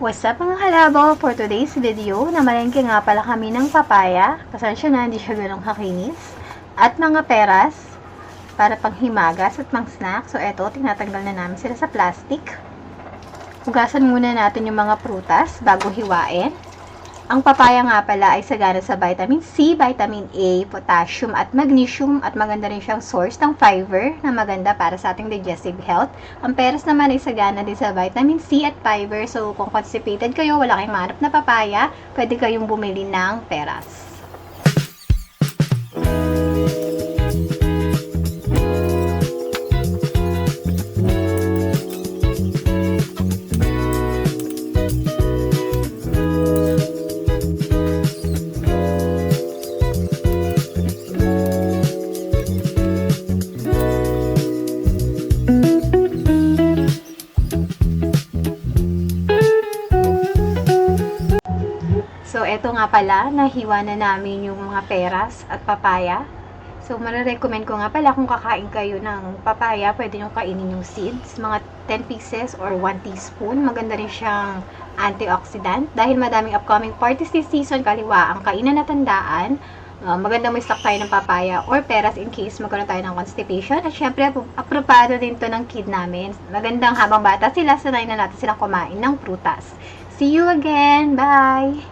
What's up mga kalabo? For today's video, namalengke nga pala kami ng papaya. Pasensya na, hindi siya ganun kakinis. At mga peras, para panghimagas at pang snack. So eto, tinatanggal na namin sila sa plastic. Hugasan muna natin yung mga prutas bago hiwain. Ang papaya nga pala ay sagana sa vitamin C, vitamin A, potassium at magnesium at maganda rin siyang source ng fiber na maganda para sa ating digestive health. Ang peras naman ay sagana din sa vitamin C at fiber. So kung constipated kayo, wala kayong mahanap na papaya, pwede kayong bumili ng peras. So, eto nga pala, nahiwa na namin yung mga peras at papaya. So, marirecommend ko nga pala kung kakain kayo ng papaya, pwede nyo kainin yung seeds, mga 10 pieces or 1 teaspoon. Maganda rin siyang antioxidant. Dahil madaming upcoming parties this season, kaliwa ang kainan na tandaan. Uh, maganda may stock tayo ng papaya or peras in case magkaroon tayo ng constipation. At syempre, ap- apropado din to ng kid namin. Magandang habang bata sila, sanay na natin silang kumain ng prutas. See you again! Bye!